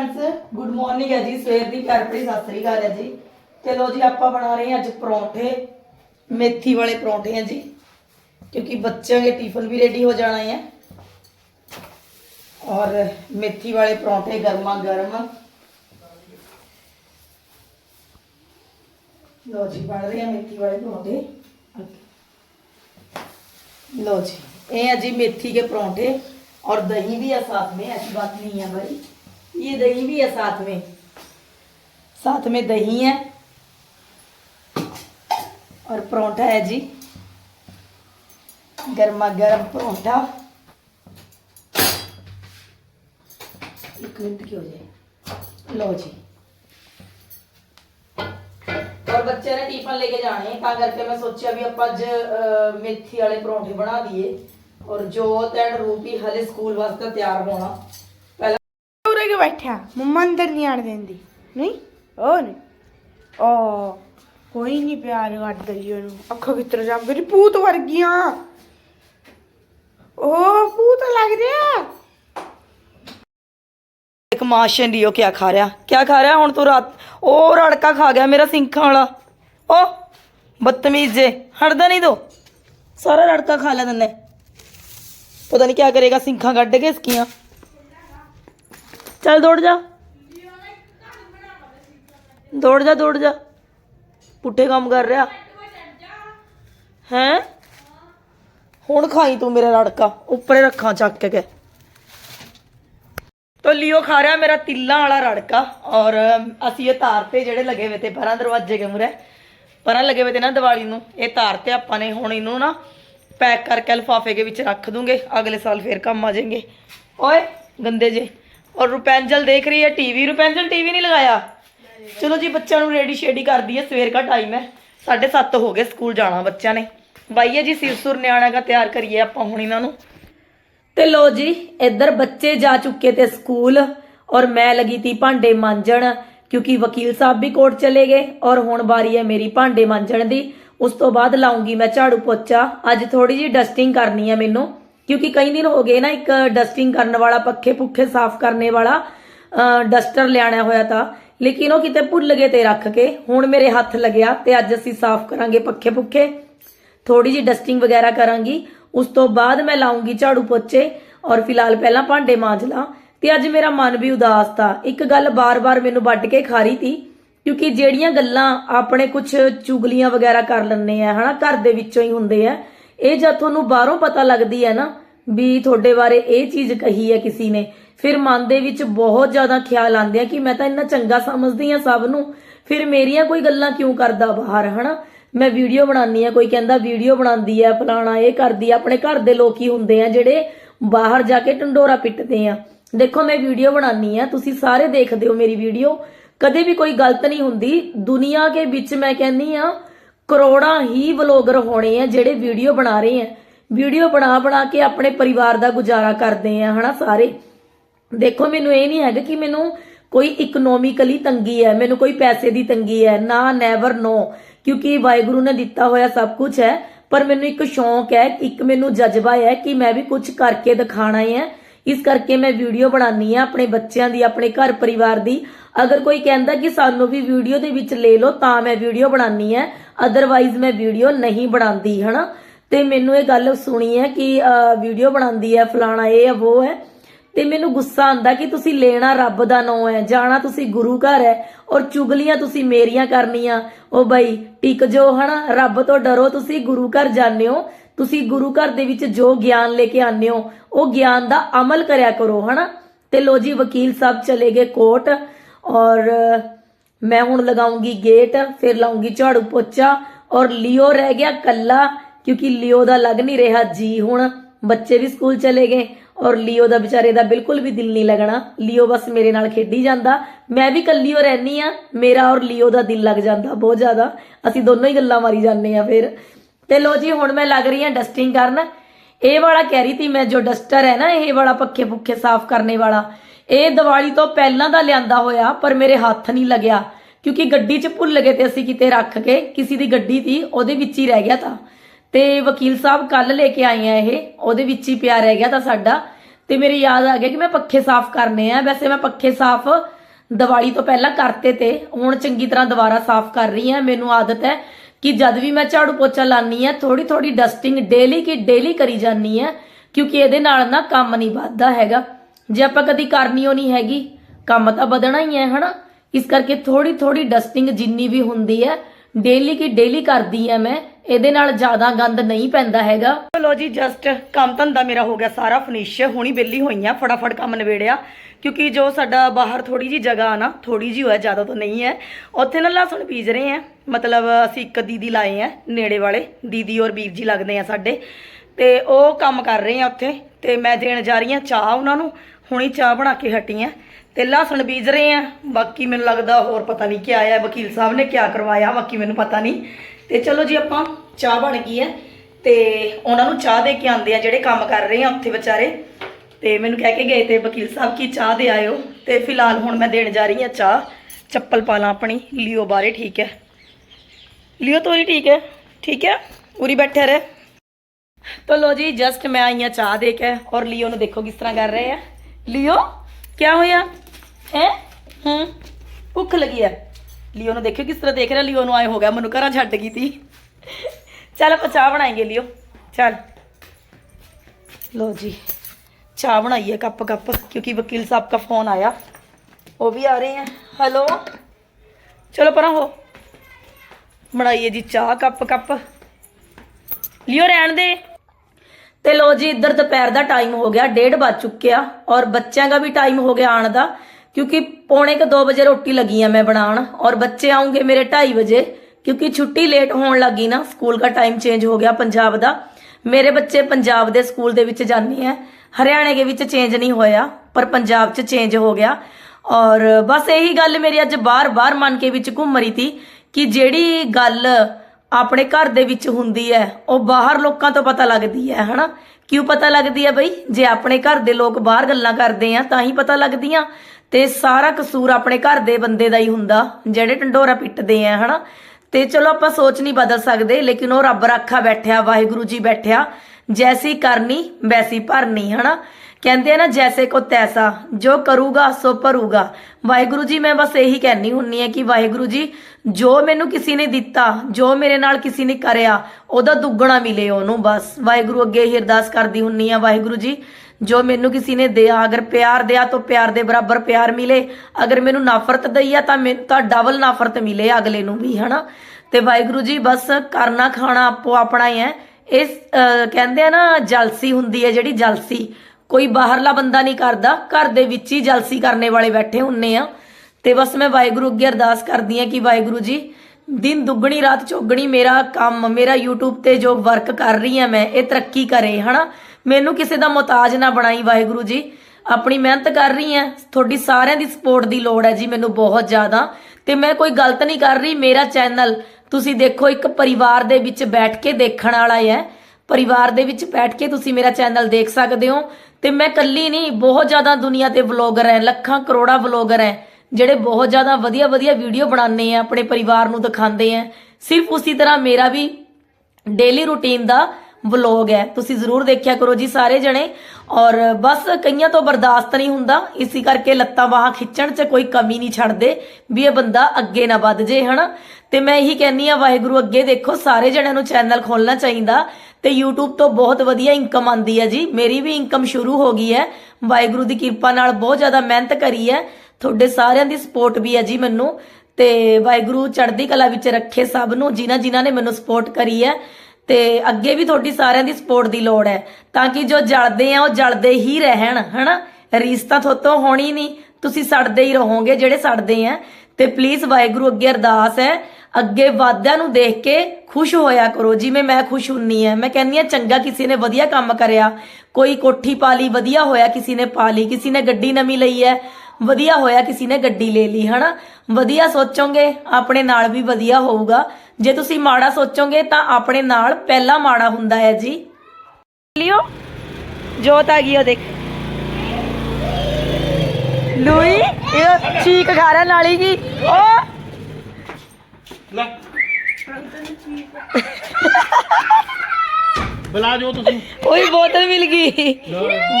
Friends good morning ਹੈ ਜੀ ਸਵੇਰ ਦੀ ਪਿਆਰ ਭਰੀ ਸਤਿ ਸ੍ਰੀ ਅਕਾਲ ਹੈ ਜੀ ਚਲੋ ਜੀ ਆਪਾਂ ਬਣਾ ਰਹੇ ਹਾਂ ਅੱਜ ਪਰੌਂਠੇ ਮੇਥੀ ਵਾਲੇ ਪਰੌਂਠੇ ਹੈ ਜੀ ਕਿਉਂਕਿ ਬੱਚਿਆਂ ਦੇ ਟਿਫਨ ਵੀ ਰੈਡੀ ਹੋ ਜਾਣਾ ਹੈ ਔਰ ਮੇਥੀ ਵਾਲੇ ਪਰੌਂਠੇ ਗਰਮਾ ਗਰਮ ਲੋ ਜੀ ਬਣ ਰਹੇ ਆ ਮੇਥੀ वाले परोंठे लो जी ये है जी मेथी के परोंठे और दही भी है साथ में ऐसी बात नहीं है भाई ये दही भी है साथ में साथ में दही है और परोंठा है जी गर्मा गर्म परोंठा एक मिनट की हो जाए लो जी ਔਰ ਬੱਚਿਆਂ ਨੇ ਟਿਫਨ ਲੈ ਕੇ ਜਾਣੇ ਤਾਂ ਕਰਕੇ ਮੈਂ ਸੋਚਿਆ ਵੀ ਆਪਾਂ ਅੱਜ ਅਹ, ਮੇਥੀ ਵਾਲੇ ਪਰੌਂਠੇ ਬਣਾ ਦਈਏ ਔਰ ਜੋਤ ਐਂਡ ਰੂਪੀ ਹਲੇ ਸਕੂਲ ਵਾਸਤੇ ਤਿਆਰ ਹੋਣਾ ਪਹਿਲਾਂ ਉਰੇ ਕੇ ਬੈਠਿਆ, ਮੰਮਾ ਅੰਦਰ ਨਹੀਂ ਆਣ ਦਿੰਦੀ। ਨਹੀਂ, ਉਹ ਨਹੀਂ। ਓ ਕੋਈ ਨਹੀਂ ਪਿਆਰ ਕਰਦਾ ਈ ਉਹਨੂੰ। ਅੱਖਾਂ ਕਿਤਰ ਜਾਂ ਮੇਰੀ ਪੂਤ ਵਰਗੀਆਂ। ਓ ਪੂਤ ਲੱਗ ਰਿਹਾ। ਇੱਕ ਮਾਸ਼ਨ ਲਿਓ ਕਿਆ ਖਾ ਰਿਹਾ? ਕਿਆ ਖਾ ਰਿਹਾ ਹੁਣ ਤੂੰ ਰਾਤ? ਉਹ ਰੜਕਾ ਖਾ ਗਿਆ ਮੇਰਾ ਸਿੰਖਾਂ ਵਾਲਾ। ਓ, ਬਦਤਮੀਜ਼ ਜੇ ਹਟਦਾ ਨਹੀਂ ਤੋ। ਸਾਰਾ ਰੜਕਾ ਖਾ ਲਿਆ ਤੰਨੇ। ਪਤਾ ਨਹੀਂ ਕਿਆ ਕਰੇਗਾ, ਸਿੰਖਾਂ ਕੱਢ ਕੇ ਇਸਕੀਆਂ ਚੱਲ ਦੌੜ ਜਾ। ਦੌੜ ਜਾ ਦੌੜ ਜਾ। ਪੁੱਠੇ ਕੰਮ ਕਰ ਰਿਹਾ। ਹੈਂ? ਹੁਣ ਖਾਈ ਤੂੰ ਮੇਰਾ ਰੜਕਾ, ਉੱਪਰੇ ਰੱਖਾਂ ਚੱਕ ਕੇ। ਤੋ ਲਿਓ ਖਾ ਰਿਹਾ ਮੇਰਾ ਤਿੱਲਾਂ ਵਾਲਾ ਰੜਕਾ। ਔਰ ਅਸੀਂ ਇਹ ਤਾਰ ਤੇ ਜਿਹੜੇ ਲੱਗੇ ਹੋਏ ਤੇ ਪਰਾਂ ਦਰਵਾਜ਼ੇ ਕੇ ਮੂਰੇ ਪਰਾਂ ਲੱਗੇ ਹੋਏ ਤੇ ਨਾ ਦੀਵਾਲੀ ਨੂੰ, ਇਹ ਤਾਰ ਤੇ ਆਪਾਂ ਨੇ ਹੁਣ ਇਹਨੂੰ ਨਾ ਪੈਕ ਕਰਕੇ ਲਿਫਾਫੇ ਦੇ ਵਿੱਚ ਰੱਖ ਦੂੰਗੇ। ਅਗਲੇ ਸਾਲ ਫੇਰ ਕੰਮ ਆ ਜਾਣਗੇ ਓਏ, ਗੰਦੇ ਜੇ। ਔਰ ਰੁਪੈਂਜਲ ਦੇਖ ਰਹੀ ਹੈ ਟੀਵੀ ਰੁਪੈਂਜਲ ਟੀਵੀ ਨਹੀਂ ਲਗਾਇਆ? ਚਲੋ ਜੀ, ਬੱਚਿਆਂ ਨੂੰ ਰੈਡੀ ਸ਼ੇਡੀ ਕਰ ਦਈਏ ਸਵੇਰ ਦਾ ਟਾਈਮ ਹੈ। 7:30 ਹੋ ਗਏ ਸਕੂਲ ਜਾਣਾ ਬੱਚਿਆਂ ਨੇ। ਬਾਈਏ ਜੀ ਸਿਰ ਨਿਆਣਾ ਦਾ ਤਿਆਰ ਕਰੀਏ ਆਪਾਂ ਹੁਣ ਇਹਨਾਂ ਨੂੰ। ਤੇ ਲੋ ਜੀ, ਇੱਧਰ ਬੱਚੇ ਜਾ ਚੁੱਕੇ ਤੇ ਸਕੂਲ। ਔਰ ਮੈਂ ਲਗੀ ਤੀ ਭਾਂਡੇ ਮਾਂਜਣ, ਕਿਉਂਕਿ ਵਕੀਲ ਸਾਹਿਬ ਵੀ ਕੋਰਟ ਚਲੇ ਗਏ। ਔਰ ਹੁਣ ਵਾਰੀ ਹੈ ਮੇਰੀ ਭਾਂਡੇ ਮਾਂਜਣ ਦੀ। ਉਸ ਤੋਂ ਬਾਅਦ ਲਾਉਂਗੀ ਮੈਂ ਝਾੜੂ ਪੋਚਾ। ਅੱਜ ਥੋੜੀ ਜੀ ਡਸਟਿੰਗ ਕਰਨੀ ਹੈ ਮੈਨੂੰ। ਕਿਉਂਕਿ ਕਈ ਦਿਨ ਹੋ ਗਏ ਨਾ ਇੱਕ ਡਸਟਿੰਗ ਕਰਨ ਵਾਲਾ, ਪੱਖੇ ਪੁੱਖੇ ਸਾਫ਼ ਕਰਨੇ ਵਾਲਾ ਡਸਟਰ ਲਿਆਣਾ ਹੋਇਆ ਤਾਂ। ਲੇਕਿਨ ਉਹ ਕਿਤੇ ਭੁੱਲ ਗਏ ਤੇ ਰੱਖ ਕੇ। ਹੁਣ ਮੇਰੇ ਹੱਥ ਲੱਗਿਆ ਤੇ ਅੱਜ ਅਸੀਂ ਸਾਫ਼ ਕਰਾਂਗੇ ਪੱਖੇ ਪੁੱਖੇ। ਥੋੜੀ ਜੀ ਡਸਟਿੰਗ ਵਗੈਰਾ ਕਰਾਂਗੀ। ਉਸ ਤੋਂ ਬਾਅਦ ਮੈਂ ਲਾਉਂਗੀ ਝਾੜੂ ਪੋਚੇ ਔਰ ਫਿਲਹਾਲ ਪਹਿਲਾਂ ਭਾਂਡੇ ਮਾਂਜ ਲਾਂ। ਤੇ ਅੱਜ ਮੇਰਾ ਮਨ ਵੀ ਉਦਾਸ ਤਾ। ਇੱਕ ਗੱਲ ਬਾਰ-ਬਾਰ ਮੈਨੂੰ ਵੱਢ ਕੇ ਖਾਰੀ ਤੀ, ਕਿਉਂਕਿ ਜਿਹੜੀਆਂ ਗੱਲਾਂ ਆਪਣੇ ਕੁਝ ਚੁਗਲੀਆਂ ਵਗੈਰਾ ਕਰ ਲੈਣੇ ਆ, ਹਨਾ, ਘਰ ਦੇ ਵਿੱਚੋਂ ਹੀ ਹੁੰਦੇ ਆ, ਇਹ ਜਦ ਤੁਹਾਨੂੰ ਬਾਹਰੋਂ ਪਤਾ ਲੱਗਦੀ ਹੈ ਨਾ ਵੀ ਤੁਹਾਡੇ ਬਾਰੇ ਇਹ ਚੀਜ਼ ਕਹੀ ਹੈ ਕਿਸੇ ਨੇ। ਫਿਰ ਮਨ ਦੇ ਵਿੱਚ ਬਹੁਤ ਜ਼ਿਆਦਾ ਖਿਆਲ ਆਉਂਦੇ ਆ ਕਿ ਮੈਂ ਤਾਂ ਇੰਨਾ ਚੰਗਾ ਸਮਝਦੀ ਆ ਸਭ ਨੂੰ। ਫਿਰ ਮੇਰੀਆਂ ਕੋਈ ਗੱਲਾਂ ਕਿਉਂ ਕਰਦਾ ਬਾਹਰ, ਹਨਾ? ਮੈਂ ਵੀਡੀਓ ਬਣਾਉਣੀ ਆ ਕੋਈ ਕਹਿੰਦਾ ਵੀਡੀਓ ਬਣਾਉਂਦੀ ਆ, ਫਲਾਣਾ ਇਹ ਕਰਦੀ ਆ। ਆਪਣੇ ਘਰ ਦੇ ਲੋਕ ਹੀ ਹੁੰਦੇ ਆ ਜਿਹੜੇ ਬਾਹਰ ਜਾ ਕੇ ਟੰਡੋਰਾ ਪਿੱਟਦੇ ਆ। ਦੇਖੋ, ਮੈਂ ਵੀਡੀਓ ਬਣਾਉਣੀ ਆ ਤੁਸੀਂ ਸਾਰੇ ਦੇਖਦੇ ਹੋ ਮੇਰੀ ਵੀਡੀਓ। ਕਦੇ ਵੀ ਕੋਈ ਗਲਤ ਨਹੀਂ ਹੁੰਦੀ। ਦੁਨੀਆ ਦੇ ਵਿੱਚ ਮੈਂ ਕਹਿੰਨੀ ਆ ਕਰੋੜਾਂ ਹੀ ਵਲੋਗਰ ਹੋਣੇ ਆ ਜਿਹੜੇ ਵੀਡੀਓ ਬਣਾ ਰਹੇ ਆ। ਵੀਡੀਓ ਬਣਾ ਬਣਾ ਕੇ ਆਪਣੇ ਪਰਿਵਾਰ ਦਾ ਗੁਜ਼ਾਰਾ ਕਰਦੇ ਆ, ਹਨਾ ਸਾਰੇ। ਦੇਖੋ, ਮੈਨੂੰ ਇਹ ਨਹੀਂ ਹੈਗਾ ਕਿ ਮੈਨੂੰ ਕੋਈ ਇਕਨੋਮਿਕਲੀ ਤੰਗੀ ਹੈ, ਮੈਨੂੰ ਕੋਈ ਪੈਸੇ ਦੀ ਤੰਗੀ ਹੈ। ਨਾ ਨੈਵਰ ਨੋ ਕਿਉਂਕਿ ਵਾਹਿਗੁਰੂ ਨੇ ਦਿੱਤਾ ਹੋਇਆ ਸਭ ਕੁਝ ਹੈ, ਪਰ ਮੈਨੂੰ ਇੱਕ ਸ਼ੌਂਕ ਹੈ, ਇੱਕ ਮੈਨੂੰ ਜਜ਼ਬਾ ਹੈ ਕਿ ਮੈਂ ਵੀ ਕੁਝ ਕਰਕੇ ਦਿਖਾਣਾ ਹੈ ਇਸ ਕਰਕੇ ਮੈਂ ਵੀਡੀਓ ਬਣਾਉਣੀ ਆ ਆਪਣੇ ਬੱਚਿਆਂ ਦੀ, ਆਪਣੇ ਘਰ ਪਰਿਵਾਰ ਦੀ। ਅਗਰ ਕੋਈ ਕਹਿੰਦਾ ਕਿ ਸਾਨੂੰ ਵੀ ਵੀਡੀਓ ਦੇ ਵਿੱਚ ਲੈ ਲਓ, ਤਾਂ ਮੈਂ ਵੀਡੀਓ ਬਣਾਉਣੀ ਹੈ। ਅਦਰਵਾਈਜ਼ ਮੈਂ ਵੀਡੀਓ ਨਹੀਂ ਬਣਾਉਂਦੀ, ਹਨਾ? ਤੇ ਮੈਨੂੰ ਇਹ ਗੱਲ ਸੁਣੀ ਹੈ ਕਿ ਵੀਡੀਓ ਬਣਾਉਂਦੀ ਹੈ ਫਲਾਣਾ, ਇਹ ਹੈ ਉਹ ਹੈ। ਤੇ ਮੈਨੂੰ ਗੁੱਸਾ ਆਂਦਾ ਕਿ ਤੁਸੀਂ ਲੈਣਾ ਰੱਬ ਦਾ ਨਾਮ ਹੈ, ਜਾਣਾ ਤੁਸੀਂ ਗੁਰੂ ਘਰ ਹੈ ਔਰ ਚੁਗਲੀਆਂ ਤੁਸੀਂ ਮੇਰੀਆਂ ਕਰਨੀਆਂ। ਉਹ ਬਾਈ, ਟਿਕ ਜੋ ਹਨਾ, ਰੱਬ ਤੋਂ ਡਰੋ, ਤੁਸੀਂ ਗੁਰੂ ਘਰ ਜਾਂਦੇ ਹੋ। ਤੁਸੀਂ ਗੁਰੂ ਘਰ ਦੇ ਵਿੱਚ ਜੋ ਗਿਆਨ ਲੈ ਕੇ ਆਉਂਦੇ ਹੋ, ਉਹ ਗਿਆਨ ਦਾ ਅਮਲ ਕਰਿਆ ਕਰੋ ਹਨਾ। ਤੇ ਲੋ ਜੀ, ਵਕੀਲ ਸਾਹਿਬ ਚਲੇ ਗਏ ਕੋਰਟ ਔਰ ਮੈਂ ਹੁਣ ਲਗਾਉਂਗੀ ਗੇਟ, ਫਿਰ ਲਾਉਂਗੀ ਝਾੜੂ ਪੋਚਾ ਔਰ ਲਿਓ ਰਹਿ ਗਿਆ ਕੱਲਾ। ਕਿਉਂਕਿ ਲਿਓ ਦਾ ਲੱਗ ਨਹੀਂ ਰਿਹਾ ਜੀ। ਹੁਣ ਬੱਚੇ ਵੀ ਸਕੂਲ ਚਲੇ ਗਏ ਔਰ ਲਿਓ ਦਾ ਵਿਚਾਰੇ ਦਾ ਬਿਲਕੁਲ ਵੀ ਦਿਲ ਨਹੀਂ ਲੱਗਣਾ। ਲਿਓ ਬਸ ਮੇਰੇ ਨਾਲ ਖੇਡੀ ਜਾਂਦਾ। ਮੈਂ ਵੀ ਕੱਲੀ ਹੋ ਰਹਿਨੀ ਆ, ਮੇਰਾ ਔਰ ਲਿਓ ਦਾ ਦਿਲ ਲੱਗ ਜਾਂਦਾ ਬਹੁਤ ਜ਼ਿਆਦਾ। ਅਸੀਂ ਦੋਨੋਂ ਹੀ ਗੱਲਾਂ ਮਾਰੀ ਜਾਂਦੇ ਆ ਫਿਰ। ਤੇ ਲੋ ਜੀ, ਹੁਣ ਮੈਂ ਲੱਗ ਰਹੀ ਆ ਡਸਟਿੰਗ ਕਰਨ। ਇਹ ਵਾਲਾ ਕਹਿ ਰਹੀ ਤੀ ਮੈਂ, ਜੋ ਡਸਟਰ ਹੈ ਨਾ, ਇਹ ਵਾਲਾ ਪੱਖੇ ਪੁੱਖੇ ਸਾਫ਼ ਕਰਨੇ ਵਾਲਾ। ਇਹ ਦੀਵਾਲੀ ਤੋਂ ਪਹਿਲਾਂ ਦਾ ਲਿਆਂਦਾ ਹੋਇਆ, ਪਰ ਮੇਰੇ ਹੱਥ ਨਹੀਂ ਲੱਗਿਆ। ਕਿਉਂਕਿ ਗੱਡੀ 'ਚ ਭੁੱਲ ਗਏ ਤੇ ਅਸੀਂ ਕਿਤੇ ਰੱਖ ਕੇ, ਕਿਸੇ ਦੀ ਗੱਡੀ ਸੀ, ਉਹਦੇ ਵਿੱਚ ਹੀ ਰਹਿ ਗਿਆ ਤਾਂ। ਤੇ ਵਕੀਲ ਸਾਹਿਬ ਕੱਲ ਲੈ ਕੇ ਆਏ ਆ ਇਹ, ਉਹਦੇ ਵਿੱਚ ਹੀ ਪਿਆ ਰਹਿ ਗਿਆ ਤਾਂ ਸਾਡਾ। ਤੇ ਮੇਰੇ ਯਾਦ ਆ ਗਿਆ ਕਿ ਮੈਂ ਪੱਖੇ ਸਾਫ਼ ਕਰਨੇ ਆ। ਵੈਸੇ ਮੈਂ ਪੱਖੇ ਸਾਫ਼ ਦੀਵਾਲੀ ਤੋਂ ਪਹਿਲਾਂ ਕਰਤੇ ਤੇ, ਹੁਣ ਚੰਗੀ ਤਰ੍ਹਾਂ ਦੁਬਾਰਾ ਸਾਫ਼ ਕਰ ਰਹੀ ਹਾਂ ਮੈਨੂੰ ਆਦਤ ਹੈ ਕਿ ਜਦ ਵੀ ਮੈਂ ਝਾੜੂ ਪੋਚਾ ਲਾਨੀ ਆ ਥੋੜੀ ਥੋੜੀ ਡਸਟਿੰਗ ਡੇਲੀ ਕੀ ਡੇਲੀ ਕਰੀ ਜਾਨੀ ਆ, ਕਿਉਂਕਿ ਇਹਦੇ ਨਾਲ ਨਾ ਕੰਮ ਨਹੀਂ ਵੱਧਦਾ ਹੈਗਾ। ਜੇ ਆਪਾਂ ਕਦੀ ਕਰਨੀ ਓ ਨਹੀਂ ਹੈਗੀ, ਕੰਮ ਤਾਂ ਵਧਣਾ ਹੀ ਹੈ, ਹਨਾ? ਇਸ ਕਰਕੇ ਥੋੜੀ ਥੋੜੀ ਡਸਟਿੰਗ ਜਿੰਨੀ ਵੀ ਹੁੰਦੀ ਹੈ ਡੇਲੀ ਕੀ ਡੇਲੀ ਕਰਦੀ ਆ ਮੈਂ, ਇਹਦੇ ਨਾਲ ਜ਼ਿਆਦਾ ਗੰਦ ਨਹੀਂ ਪੈਂਦਾ ਹੈਗਾ। ਚਲੋ ਜੀ ਜਸਟ ਕੰਮ ਧੰਦਾ ਮੇਰਾ ਹੋ ਗਿਆ ਸਾਰਾ ਫਿਨਿਸ਼ ਹੁਣੀ ਬੇਲੀ ਹੋਈਆਂ ਫਟਾਫਟ ਕੰਮ ਨਿਬੇੜਿਆ। ਕਿਉਂਕਿ ਜੋ ਸਾਡਾ ਬਾਹਰ ਥੋੜੀ ਜੀ ਜਗ੍ਹਾ ਆ ਨਾ ਥੋੜੀ ਜੀ ਹੋਇਆ, ਜ਼ਿਆਦਾ ਤਾਂ ਨਹੀਂ ਹੈ ਉੱਥੇ ਨਾ ਲਸਣ ਬੀਜ ਰਹੇ ਆ, ਮਤਲਬ ਅਸੀਂ ਇੱਕ ਦੀਦੀ ਲਾਏ ਆ, ਨੇੜੇ ਵਾਲੇ, ਦੀਦੀ ਔਰ ਵੀਰ ਜੀ ਲੱਗਦੇ ਆ ਸਾਡੇ। ਤੇ ਉਹ ਕੰਮ ਕਰ ਰਹੇ ਆ ਉੱਥੇ, ਤੇ ਮੈਂ ਦੇਣ ਜਾ ਰਹੀ ਆ ਚਾਹ ਉਹਨਾਂ ਨੂੰ, ਹੁਣੀ ਚਾਹ ਬਣਾ ਕੇ ਹਟੀ ਆ। ਤੇ ਲਸਣ ਬੀਜ ਰਹੇ ਆ। ਬਾਕੀ ਮੈਨੂੰ ਲੱਗਦਾ ਹੋਰ ਪਤਾ ਨਹੀਂ ਕੀ ਆਇਆ, ਵਕੀਲ ਸਾਹਿਬ ਨੇ ਕੀ ਕਰਵਾਇਆ, ਬਾਕੀ ਮੈਨੂੰ ਪਤਾ ਨਹੀਂ। ਤੇ ਚਲੋ ਜੀ ਆਪਾਂ ਚਾਹ ਬਣ ਗਈ ਹੈ ਤੇ ਉਹਨਾਂ ਨੂੰ ਚਾਹ ਦੇ ਕੇ ਆਂਦੇ ਆ ਜਿਹੜੇ ਕੰਮ ਕਰ ਰਹੇ ਆ ਉੱਥੇ ਵਿਚਾਰੇ। ਤੇ ਮੈਨੂੰ ਕਹਿ ਕੇ ਗਏ ਤੇ ਵਕੀਲ ਸਾਹਿਬ ਕੀ ਚਾਹ ਦੇ ਆਇਓ। ਤੇ ਫਿਲਹਾਲ ਹੁਣ ਮੈਂ ਦੇਣ ਜਾ ਰਹੀ ਆ ਚਾਹ। ਚੱਪਲ ਪਾ ਲਾਂ ਆਪਣੀ, ਲਿਓ ਬਾਰੇ ਠੀਕ ਹੈ। ਲਿਓ ਤੋਰੀ, ਠੀਕ ਹੈ। ਠੀਕ ਹੈ, ਉਰੀ ਬੈਠਾ ਰਹੇ। ਤੋ ਲੋ ਜੀ ਜਸਟ ਮੈਂ ਆਈ ਆ ਚਾਹ ਦੇ ਕੇ ਔਰ ਲਿਓ ਨੂੰ ਦੇਖੋ ਕਿਸ ਤਰ੍ਹਾਂ ਕਰ ਰਹੇ ਆ। ਲਿਓ। क्या हो? हम्म। भुख लगी है। लियो ने देखियो किस तरह देख रहा लियो नए हो गया मैं घर छट गई थी चल आप चाह बनाएँगे लियो। चल। लो जी चाह बनाइए कप कप क्योंकि वकील साहब का फ़ोन आया। वो भी आ रहे हैं। हेलो। चलो पर हो। बनाइए जी चाह कप कप। लियो रहन दे। ਤੇ ਲੋ ਜੀ, ਇੱਧਰ ਦੁਪਹਿਰ ਦਾ ਟਾਈਮ ਹੋ ਗਿਆ 1:30 ਵੱਜ ਚੁੱਕਿਆ ਔਰ ਬੱਚਿਆਂ ਦਾ ਵੀ ਟਾਈਮ ਹੋ ਗਿਆ ਆਣ ਦਾ, ਕਿਉਂਕਿ ਪੌਣੇ ਕ 2 ਵਜੇ ਰੋਟੀ ਲੱਗੀ ਆ ਮੈਂ ਬਣਾਉਣ ਔਰ ਬੱਚੇ ਆਉਂਗੇ ਮੇਰੇ 2:30 ਵਜੇ, ਕਿਉਂਕਿ ਛੁੱਟੀ ਲੇਟ ਹੋਣ ਲੱਗੀ ਨਾ ਸਕੂਲ ਦਾ ਟਾਈਮ ਚੇਂਜ ਹੋ ਗਿਆ ਪੰਜਾਬ ਦਾ। ਮੇਰੇ ਬੱਚੇ ਪੰਜਾਬ ਦੇ ਸਕੂਲ ਦੇ ਵਿੱਚ ਜਾਂਦੇ ਆ, ਹਰਿਆਣੇ ਦੇ ਵਿੱਚ ਚੇਂਜ ਨਹੀਂ ਹੋਇਆ, ਪਰ ਪੰਜਾਬ 'ਚ ਚੇਂਜ ਹੋ ਗਿਆ। ਔਰ ਬਸ ਇਹੀ ਗੱਲ ਮੇਰੀ ਅੱਜ ਬਾਰ-ਬਾਰ ਮਨ ਕੇ ਵਿੱਚ ਘੁੰਮ ਰਹੀ ਸੀ ਕਿ ਜਿਹੜੀ ਗੱਲ ਆਪਣੇ ਘਰ ਦੇ ਵਿੱਚ ਹੁੰਦੀ ਹੈ, ਉਹ ਬਾਹਰ ਲੋਕਾਂ ਤੋਂ ਪਤਾ ਲੱਗਦੀ ਹੈ, ਹਨਾ? ਕਿਉਂ ਪਤਾ ਲੱਗਦੀ ਹੈ ਬਈ? ਜੇ ਆਪਣੇ ਘਰ ਦੇ ਲੋਕ ਬਾਹਰ ਗੱਲਾਂ ਕਰਦੇ ਆ, ਤਾਂ ਹੀ ਪਤਾ ਲੱਗਦੀਆਂ। ਤੇ ਸਾਰਾ ਕਸੂਰ ਆਪਣੇ ਘਰ ਦੇ ਬੰਦੇ ਦਾ ਹੀ ਹੁੰਦਾ, ਜਿਹੜੇ ਟੰਡੋਰਾ ਪਿੱਟਦੇ ਆ, ਹਨਾ? ਤੇ ਚਲੋ ਆਪਾਂ ਸੋਚ ਨਹੀਂ ਬਦਲ ਸਕਦੇ, ਲੇਕਿਨ ਉਹ ਰੱਬ ਰਾਖਾ ਬੈਠਿਆ, ਵਾਹਿਗੁਰੂ ਜੀ ਬੈਠਿਆ। ਜੈਸੀ ਕਰਨੀ, ਵੈਸੀ ਭਰਨੀ, ਹਨਾ? ਕਹਿੰਦੇ ਆ ਨਾ, ਜੈਸੇ ਕੋ ਤੈਸਾ, ਜੋ ਕਰੂਗਾ, ਸੋ ਭਰੂਗਾ। ਵਾਹਿਗੁਰੂ ਜੀ, ਮੈਂ ਬਸ ਇਹੀ ਕਹਿਣੀ ਹੁੰਨੀ ਹੈ ਕਿ ਵਾਹਿਗੁਰੂ ਜੀ, ਜੋ ਮੈਨੂੰ ਕਿਸੇ ਨੇ ਦਿੱਤਾ, ਜੋ ਮੇਰੇ ਨਾਲ ਕਿਸੇ ਨੇ ਕਰਿਆ, ਉਹਦਾ ਦੁੱਗਣਾ ਮਿਲੇ ਉਹਨੂੰ ਬਸ। ਵਾਹਿਗੁਰੂ ਅੱਗੇ ਹੀ ਅਰਦਾਸ ਕਰਦੀ ਹੁੰਨੀ ਆ, ਵਾਹਿਗੁਰੂ ਜੀ, ਜੋ ਮੈਨੂੰ ਕਿਸੇ ਨੇ ਦਿਆ, ਅਗਰ ਪਿਆਰ ਦਿਆ ਤਾਂ ਪਿਆਰ ਦੇ ਬਰਾਬਰ ਪਿਆਰ ਮਿਲੇ। ਅਗਰ ਮੈਨੂੰ ਨਫ਼ਰਤ ਦਈ ਆ ਤਾਂ ਮੈਨੂੰ ਤਾਂ ਡਬਲ ਨਫ਼ਰਤ ਮਿਲੇ ਅਗਲੇ ਨੂੰ ਵੀ, ਹਨਾ? ਤੇ ਵਾਹਿਗੁਰੂ ਜੀ, ਬਸ ਕਰਨਾ, ਖਾਣਾ ਆਪੋ ਆਪਣਾ ਹੀ ਹੈ। ਇਸ ਕਹਿੰਦੇ ਆ ਨਾ, ਜਲਸੀ ਹੁੰਦੀ ਹੈ ਜਿਹੜੀ ਜਲਸੀ। ਕੋਈ ਬਾਹਰਲਾ ਬੰਦਾ ਨਹੀਂ ਕਰਦਾ, ਘਰ ਦੇ ਵਿੱਚ ਹੀ ਜਲਸੀ ਕਰਨੇ ਵਾਲੇ ਬੈਠੇ ਹੁੰਨੇ ਆ। ਤੇ ਬਸ ਮੈਂ ਵਾਹਿਗੁਰੂ ਅੱਗੇ ਅਰਦਾਸ ਕਰਦੀ ਆ ਕਿ ਵਾਹਿਗੁਰੂ ਜੀ, ਦਿਨ ਦੁੱਗਣੀ, ਰਾਤ ਚੌਗਣੀ ਮੇਰਾ ਕੰਮ, ਮੇਰਾ YouTube ਤੇ ਜੋ ਵਰਕ ਕਰ ਰਹੀ ਆ ਮੈਂ, ਇਹ ਤਰੱਕੀ ਕਰੇ, ਹਨਾ? ਮੈਨੂੰ ਕਿਸੇ ਦਾ ਮੁਹਤਾਜ ਨਾ ਬਣਾਈ ਵਾਹਿਗੁਰੂ ਜੀ। ਆਪਣੀ ਮਿਹਨਤ ਕਰ ਰਹੀ ਆ ਤੁਹਾਡੀ ਸਾਰਿਆਂ ਦੀ ਸਪੋਰਟ ਦੀ ਲੋੜ ਹੈ ਜੀ ਮੈਨੂੰ ਬਹੁਤ ਜ਼ਿਆਦਾ। ਤੇ ਮੈਂ ਕੋਈ ਗਲਤ ਨਹੀਂ ਕਰ ਰਹੀ, ਮੇਰਾ ਚੈਨਲ ਤੁਸੀਂ ਦੇਖੋ, ਇੱਕ ਪਰਿਵਾਰ ਦੇ ਵਿੱਚ ਬੈਠ ਕੇ ਦੇਖਣ ਵਾਲਾ ਹੈ। ਪਰਿਵਾਰ ਦੇ ਵਿੱਚ ਬੈਠ ਕੇ ਤੁਸੀਂ ਮੇਰਾ ਚੈਨਲ ਦੇਖ ਸਕਦੇ ਹੋ। ਤੇ ਮੈਂ ਕੱਲੀ ਨਹੀਂ, ਬਹੁਤ ਜ਼ਿਆਦਾ ਦੁਨੀਆ ਤੇ ਵਲੌਗਰ ਹੈ ਲੱਖਾਂ ਕਰੋੜਾਂ ਵਲੌਗਰ ਹੈ ਜਿਹੜੇ ਬਹੁਤ ਜ਼ਿਆਦਾ ਵਧੀਆ ਵਧੀਆ ਵੀਡੀਓ ਬਣਾਉਂਦੇ ਆ ਆਪਣੇ ਪਰਿਵਾਰ ਨੂੰ ਦਿਖਾਉਂਦੇ ਆ ਸਿਰਫ ਉਸੇ ਤਰ੍ਹਾਂ ਮੇਰਾ ਵੀ ਡੇਲੀ ਰੂਟੀਨ ਦਾ ਵਲੌਗ ਹੈ। ਤੁਸੀਂ ਜ਼ਰੂਰ ਦੇਖਿਆ ਕਰੋ ਜੀ ਸਾਰੇ ਜਣੇ। ਔਰ ਬਸ ਕਈਆਂ ਤੋਂ ਬਰਦਾਸ਼ਤ ਨਹੀਂ ਹੁੰਦਾ। ਇਸੇ ਕਰਕੇ ਲੱਤਾਂ ਬਾਹਾਂ ਖਿੱਚਣ 'ਚ ਕੋਈ ਕਮੀ ਨਹੀਂ ਛੱਡਦੇ ਵੀ ਇਹ ਬੰਦਾ ਅੱਗੇ ਨਾ ਵੱਧ ਜੇ, ਹਨਾ? ਤੇ ਮੈਂ ਇਹੀ ਕਹਿੰਨੀ ਆ ਵਾਹਿਗੁਰੂ ਅੱਗੇ ਦੇਖੋ। ਸਾਰੇ ਜਣਿਆਂ ਨੂੰ ਚੈਨਲ ਖੋਲਣਾ ਚਾਹੀਦਾ ਤੇ YouTube ਤੋਂ ਬਹੁਤ ਵਧੀਆ ਇਨਕਮ ਆਂਦੀ ਹੈ ਜੀ। ਮੇਰੀ ਵੀ ਇਨਕਮ ਸ਼ੁਰੂ ਹੋ ਗਈ ਹੈ। ਵਾਹਿਗੁਰੂ ਦੀ ਕਿਰਪਾ ਨਾਲ ਬਹੁਤ ਜ਼ਿਆਦਾ ਮਿਹਨਤ ਕਰੀ ਹੈ। ਤੁਹਾਡੇ ਸਾਰਿਆਂ ਦੀ ਸਪੋਰਟ ਵੀ ਹੈ ਜੀ ਮੈਨੂੰ। ਤੇ ਵਾਹਿਗੁਰੂ ਚੜ੍ਹਦੀ ਕਲਾ ਵਿੱਚ ਰੱਖੇ ਸਭ ਨੂੰ, ਜਿਨ੍ਹਾਂ ਜਿਨ੍ਹਾਂ ਨੇ ਮੈਨੂੰ ਸਪੋਰਟ ਕਰੀ ਹੈ। ਤੇ ਅੱਗੇ ਵੀ ਤੁਹਾਡੀ ਸਾਰਿਆਂ ਦੀ ਸਪੋਰਟ ਦੀ ਲੋੜ ਹੈ। ਤਾਂ ਕਿ ਜੋ ਜਲਦੇ ਆ, ਉਹ ਜਲਦੇ ਹੀ ਰਹਿਣ, ਹਨਾ? ਰੀਸ ਤਾਂ ਥੋਤੋਂ ਹੋਣੀ ਨਹੀਂ। ਤੁਸੀਂ ਸੜਦੇ ਹੀ ਰਹੋਗੇ ਜਿਹੜੇ ਸੜਦੇ ਆ। ਤੇ ਪਲੀਜ਼ ਵਾਹਿਗੁਰੂ, ਅੱਗੇ ਅਰਦਾਸ ਹੈ। ਅੱਗੇ ਵਾਧਿਆਂ ਨੂੰ ਦੇਖ ਕੇ ਖੁਸ਼ ਹੋਇਆ ਕਰੋ। ਜਿਵੇਂ ਮੈਂ ਖੁਸ਼ ਹੁੰਨੀ ਆ। ਮੈਂ ਕਹਿੰਨੀ ਆ, ਚੰਗਾ ਕਿਸੇ ਨੇ ਵਧੀਆ ਕੰਮ ਕਰਿਆ। ਕੋਈ ਕੋਠੀ ਪਾ ਲਈ ਵਧੀਆ ਹੋਇਆ, ਕਿਸੇ ਨੇ ਪਾ ਲਈ, ਕਿਸੇ ਨੇ ਗੱਡੀ ਨਵੀਂ ਲਈ ਹੈ। ਵਧੀਆ ਹੋਇਆ ਕਿਸੇ ਨੇ ਗੱਡੀ ਲੈ ਲਈ ਹਨਾ? ਵਧੀਆ ਸੋਚੋਗੇ ਆਪਣੇ ਨਾਲ ਵੀ ਵਧੀਆ ਹੋਊਗਾ। ਜੇ ਤੁਸੀਂ ਮਾੜਾ ਸੋਚੋਗੇ ਤਾਂ ਆਪਣੇ ਨਾਲ ਪਹਿਲਾ ਮਾੜਾ ਹੁੰਦਾ ਹੈ ਜੀ। ਲਿਓ। ਜੋਤ ਆ ਗਈ ਉਹ ਦੇਖ। ਲੂਈ ਇਹ ਚੀਕ ਖਾ ਰਿਹਾ ਨਾਲੀ ਕੀ ਓ! ਲੈ। ਬੁਲਾ ਜੋ ਤੁਸੀਂ। ਓਏ ਬੋਤਲ ਮਿਲ ਗਈ।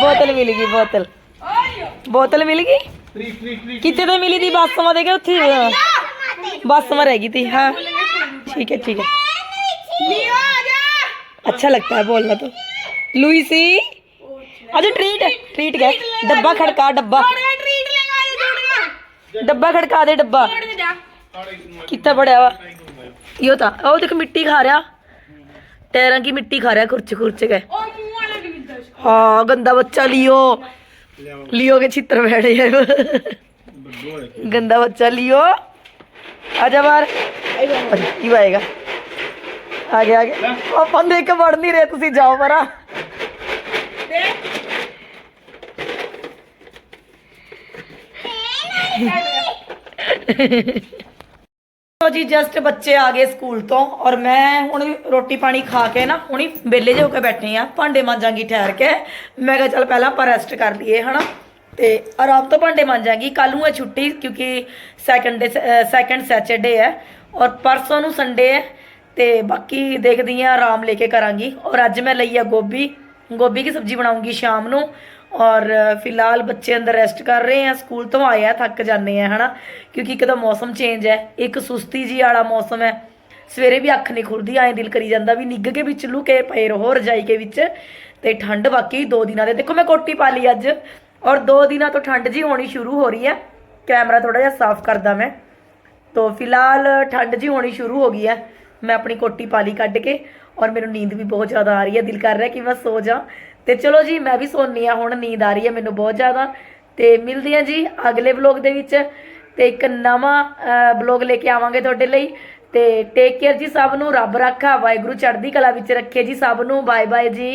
ਬੋਤਲ ਮਿਲ ਗਈ ਬੋਤਲ। ਬੋਤਲ ਮਿਲ ਗਈ? कितने मिली थी? बस में देखे, उठी बस में रह गई थी हाँ। ठीक है ठीक है। अच्छा लगता है बोलना तो। लुईसी? अच्छा ट्रीट ट्रीट क्या डब्बा खड़का, डब्बा। डब्बा खड़का दे, डब्बा। कितना बड़ा वा यो था, ओ देखो, मिट्टी खा रहा। टैर की मिट्टी खा रहा कुर्चे कुर्चे के हाँ गंदा बच्चा, लियो। ਲਿਓ ਕੇ ਛਿੱਤਰ ਬੈਠੇ ਆ ਗੰਦਾ ਬੱਚਾ ਲਿਓ। ਆ ਜਾ ਬਾਹਰ। ਕੀ ਆਏਗਾ ਆ ਗਿਆ ਆ ਗਿਆ। ਆਪਾਂ ਦੇ ਕੇ ਵੜ ਨਹੀਂ ਰਹੇ ਤੁਸੀਂ ਜਾਓ ਪਰਾਂ। ਦੇਖ ਜੀ ਜਸਟ ਬੱਚੇ ਆ ਗਏ ਸਕੂਲ ਤੋਂ ਔਰ ਮੈਂ ਹੁਣ ਰੋਟੀ ਪਾਣੀ ਖਾ ਕੇ ਨਾ ਹੁਣੀ ਵਿਹਲੇ ਜਿਹੇ ਹੋ ਕੇ ਬੈਠੇ ਆ ਭਾਂਡੇ ਮਾਂਜਾਂਗੀ ਠਹਿਰ ਕੇ। ਮੈਂ ਕਿਹਾ ਚੱਲ ਪਹਿਲਾਂ ਆਪਾਂ ਰੈਸਟ ਕਰ ਲਈਏ, ਹਨਾ? ਤੇ ਆਰਾਮ ਤੋਂ ਭਾਂਡੇ ਮਾਂਜਾਂਗੀ। ਕੱਲ ਨੂੰ ਹੈ ਛੁੱਟੀ ਕਿਉਂਕਿ ਸੈਕੰਡ ਡੇ ਸੈਕੰਡ ਸੈਚਰਡੇ ਹੈ ਔਰ ਪਰਸੋਂ ਨੂੰ ਸੰਡੇ ਹੈ ਤੇ ਬਾਕੀ ਦੇਖਦੀ ਆ ਆਰਾਮ ਲੈ ਕੇ ਕਰਾਂਗੀ। ਔਰ ਅੱਜ ਮੈਂ ਲਈ ਆ ਗੋਭੀ। ਗੋਭੀ ਦੀ ਸਬਜ਼ੀ ਬਣਾਉਂਗੀ ਸ਼ਾਮ ਨੂੰ। ਔਰ ਫਿਲਹਾਲ ਬੱਚੇ ਅੰਦਰ ਰੈਸਟ ਕਰ ਰਹੇ ਆ ਸਕੂਲ ਤੋਂ ਆਏ ਆ, ਥੱਕ ਜਾਂਦੇ ਆ, ਹਨਾ? ਕਿਉਂਕਿ ਇੱਕ ਤਾਂ ਮੌਸਮ ਚੇਂਜ ਹੈ, ਇੱਕ ਸੁਸਤੀ ਜੀ ਵਾਲਾ ਮੌਸਮ ਹੈ। ਸਵੇਰੇ ਵੀ ਅੱਖ ਨਹੀਂ ਖੁੱਲਦੀ, ਐਂ ਦਿਲ ਕਰੀ ਜਾਂਦਾ ਵੀ ਨਿੱਗ ਕੇ ਵਿੱਚ ਲੁਕੇ ਪਏ ਰਹੋ, ਰਜਾਈ ਕੇ ਵਿੱਚ। ਤੇ ਠੰਡ ਵਾਕਈ ਦੋ ਦਿਨਾਂ ਦੇ, ਦੇਖੋ ਮੈਂ ਕੋਟੀ ਪਾ ਲਈ ਅੱਜ, ਔਰ ਦੋ ਦਿਨਾਂ ਤੋਂ ਠੰਡ ਜੀ ਹੋਣੀ ਸ਼ੁਰੂ ਹੋ ਰਹੀ ਹੈ। ਕੈਮਰਾ ਥੋੜਾ ਜਿਹਾ ਸਾਫ਼ ਕਰਦਾ ਮੈਂ। ਤੋ ਫਿਲਹਾਲ ਠੰਡ ਜੀ ਹੋਣੀ ਸ਼ੁਰੂ ਹੋ ਗਈ ਹੈ। ਮੈਂ ਆਪਣੀ ਕੋਟੀ ਪਾਲੀ ਕੱਢ ਕੇ ਔਰ ਮੈਨੂੰ ਨੀਂਦ ਵੀ ਬਹੁਤ ਜ਼ਿਆਦਾ ਆ ਰਹੀ ਹੈ। ਦਿਲ ਕਰ ਰਿਹਾ ਕਿ ਮੈਂ ਸੋ ਜਾ ਤੇ ਚਲੋ ਜੀ, ਮੈਂ ਵੀ ਸੋਨੀ ਆ ਹੁਣ ਨੀਂਦ ਆ ਰਹੀ ਹੈ ਮੈਨੂੰ ਬਹੁਤ ਜ਼ਿਆਦਾ। ਤੇ ਮਿਲਦੇ ਆ ਜੀ ਅਗਲੇ ਵਲੌਗ ਦੇ ਵਿੱਚ। ਤੇ ਇੱਕ ਨਵਾਂ ਵਲੌਗ ਲੈ ਕੇ ਆਵਾਂਗੇ ਤੁਹਾਡੇ ਲਈ। ਤੇ ਟੇਕ ਕੇਅਰ ਜੀ ਸਭ ਨੂੰ। ਰੱਬ ਰੱਖਾ। ਵਾਹਿਗੁਰੂ ਚੜ੍ਹਦੀ ਕਲਾ ਵਿੱਚ ਰੱਖੇ ਜੀ ਸਭ ਨੂੰ। ਬਾਏ ਬਾਏ ਜੀ।